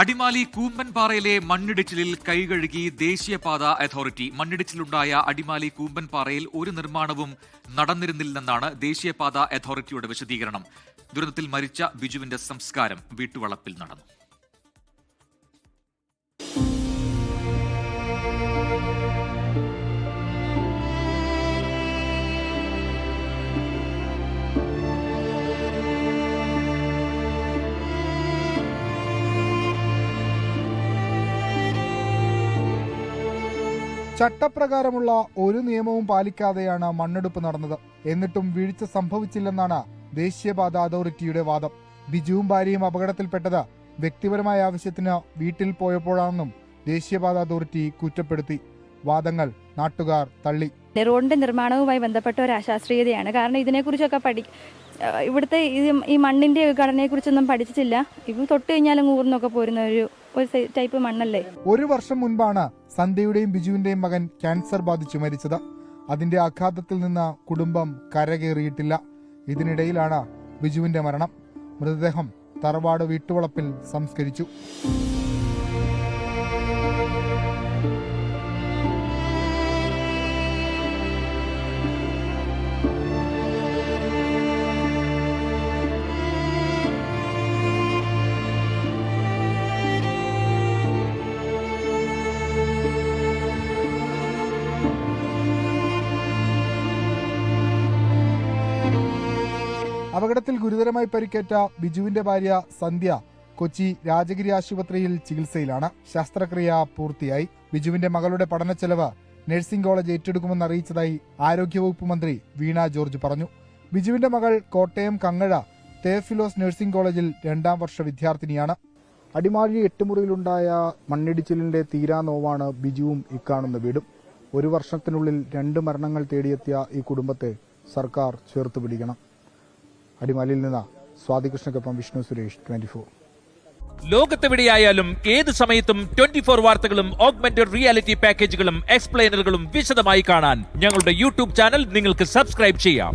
അടിമാലി കൂമ്പൻപാറയിലെ മണ്ണിടിച്ചിലിൽ കൈകഴുകി ദേശീയപാത അതോറിറ്റി. മണ്ണിടിച്ചിലുണ്ടായ അടിമാലി കൂമ്പൻപാറയിൽ ഒരു നിർമ്മാണവും നടന്നിരുന്നില്ലെന്നാണ് ദേശീയപാത അതോറിറ്റിയുടെ വിശദീകരണം. ദുരന്തത്തിൽ മരിച്ച ബിജുവിന്റെ സംസ്കാരം വീട്ടുവളപ്പിൽ നടന്നു. ചട്ടപ്രകാരമുള്ള ഒരു നിയമവും പാലിക്കാതെയാണ് മണ്ണെടുപ്പ് നടന്നത്. എന്നിട്ടും വീഴ്ച സംഭവിച്ചില്ലെന്നാണ് ദേശീയപാത അതോറിറ്റിയുടെ വാദം. ബിജുവും ഭാര്യയും അപകടത്തിൽപ്പെട്ടത് വ്യക്തിപരമായ ആവശ്യത്തിന് വീട്ടിൽ പോയപ്പോഴാണെന്നും ദേശീയപാത അതോറിറ്റി കുറ്റപ്പെടുത്തി. വാദങ്ങൾ നാട്ടുകാർ തള്ളി. റോഡിന്റെ നിർമ്മാണവുമായി ബന്ധപ്പെട്ട ഒരു അശാസ്ത്രീയതയാണ് കാരണം ഇതിനെക്കുറിച്ചൊക്കെ പഠി ഇവിടുത്തെ ഇത് ഈ മണ്ണിന്റെ ഘടനയെക്കുറിച്ചൊന്നും പഠിച്ചിട്ടില്ല. ഇപ്പം തൊട്ട് കഴിഞ്ഞാലും ഊർന്നൊക്കെ പോരുന്ന ഒരു ഒരു ടൈപ്പ് മണ്ണല്ലേ? ഒരു വർഷം മുൻപാണ് സന്ധ്യയുടെയും ബിജുവിന്റെയും മകൻ ക്യാൻസർ ബാധിച്ചു മരിച്ചത്. അതിന്റെ ആഘാതത്തിൽ നിന്ന് കുടുംബം കരകയറിയിട്ടില്ല. ഇതിനിടയിലാണ് ബിജുവിന്റെ മരണം. മൃതദേഹം തറവാട് വീട്ടുവളപ്പിൽ സംസ്കരിച്ചു. അപകടത്തിൽ ഗുരുതരമായി പരിക്കേറ്റ ബിജുവിന്റെ ഭാര്യ സന്ധ്യ കൊച്ചി രാജഗിരി ആശുപത്രിയിൽ ചികിത്സയിലാണ്. ശസ്ത്രക്രിയ പൂർത്തിയായി. ബിജുവിന്റെ മകളുടെ പഠന ചെലവ് നഴ്സിംഗ് കോളേജ് ഏറ്റെടുക്കുമെന്ന് അറിയിച്ചതായി ആരോഗ്യവകുപ്പ് മന്ത്രി വീണ ജോർജ് പറഞ്ഞു. ബിജുവിന്റെ മകൾ കോട്ടയം കങ്ങഴ തേഫിലോസ് നഴ്സിംഗ് കോളേജിൽ രണ്ടാം വർഷ വിദ്യാർത്ഥിനിയാണ്. അടിമാഴി എട്ടുമുറിയിലുണ്ടായ മണ്ണിടിച്ചിലിന്റെ തീരാ നോവാണ് ബിജുവും ഇക്കാണുന്ന വീടും. ഒരു വർഷത്തിനുള്ളിൽ രണ്ട് മരണങ്ങൾ തേടിയെത്തിയ ഈ കുടുംബത്തെ സർക്കാർ ചേർത്ത് പിടിക്കണം. അടിമാലിയിൽ നിന്ന് സ്വാതികൃഷ്ണക്കൊപ്പം വിഷ്ണു സുരേഷ് ട്വന്റി ഫോർ. ലോകത്തെവിടെയായാലും ഏത് സമയത്തും ട്വന്റി ഫോർ വാർത്തകളും ഓഗ്മെന്റഡ് റിയാലിറ്റി പാക്കേജുകളും എക്സ്പ്ലെയിനറുകളും വിശദമായി കാണാൻ ഞങ്ങളുടെ യൂട്യൂബ് ചാനൽ നിങ്ങൾക്ക് സബ്സ്ക്രൈബ് ചെയ്യാം.